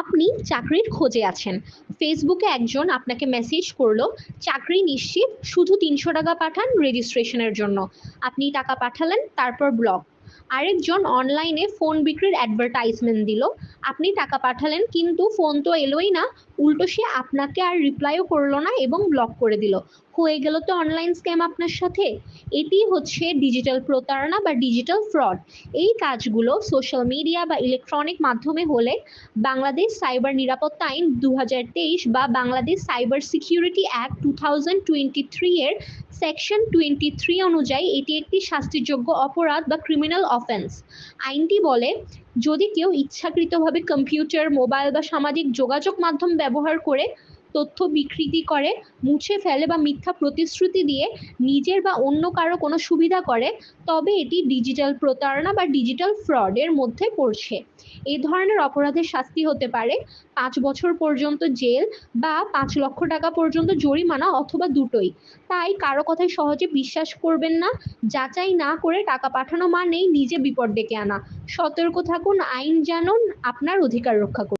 আপনি চাকরির খোঁজে আছেন। ফেসবুকে একজন আপনাকে মেসেজ করল, চাকরি নিশ্চিত, শুধু তিনশো টাকা পাঠান রেজিস্ট্রেশনের জন্য। আপনি টাকা পাঠালেন, তারপর ব্লক আরেকজন অনলাইনে ফোন বিক্রির অ্যাডভার্টাইজমেন্ট দিল, আপনি টাকা পাঠালেন, কিন্তু ফোন তো এলোই না উল্টো সে আপনাকে আর রিপ্লাইও করল না এবং ব্লক করে দিল। হয়ে গেল তো অনলাইন স্ক্যাম আপনার সাথে? এটি হচ্ছে ডিজিটাল প্রতারণা বা ডিজিটাল ফ্রড এই কাজগুলো সোশ্যাল মিডিয়া বা ইলেকট্রনিক মাধ্যমে হলে বাংলাদেশ সাইবার নিরাপত্তা আইন দু হাজার তেইশ বা Bangladesh cyber security act two thousand twenty three এর সেকশন টোয়েন্টি থ্রি অনুযায়ী এটি একটি শাস্তিযোগ্য অপরাধ বা ক্রিমিনাল অফেন্স আইনটি বলে যদি কেউ ইচ্ছাকৃতভাবে কম্পিউটার মোবাইল বা সামাজিক যোগাযোগ মাধ্যম ব্যবহার করে তথ্য বিকৃতি করে, মুছে ফেলে বা মিথ্যা প্রতিশ্রুতি দিয়ে নিজের বা অন্য কারও কোনো সুবিধা করে, তবে এটি ডিজিটাল প্রতারণা বা ডিজিটাল ফ্রডের মধ্যে পড়ছে। এই ধরনের অপরাধের শাস্তি হতে পারে পাঁচ বছর পর্যন্ত জেল বা পাঁচ লক্ষ টাকা পর্যন্ত জরিমানা অথবা দুটোই। তাই কারও কথায় সহজে বিশ্বাস করবেন না, যাচাই না করে টাকা পাঠানো মানেই নিজে বিপদ ডেকে আনা। সতর্ক থাকুন, আইন জানুন, আপনার অধিকার রক্ষা করুন।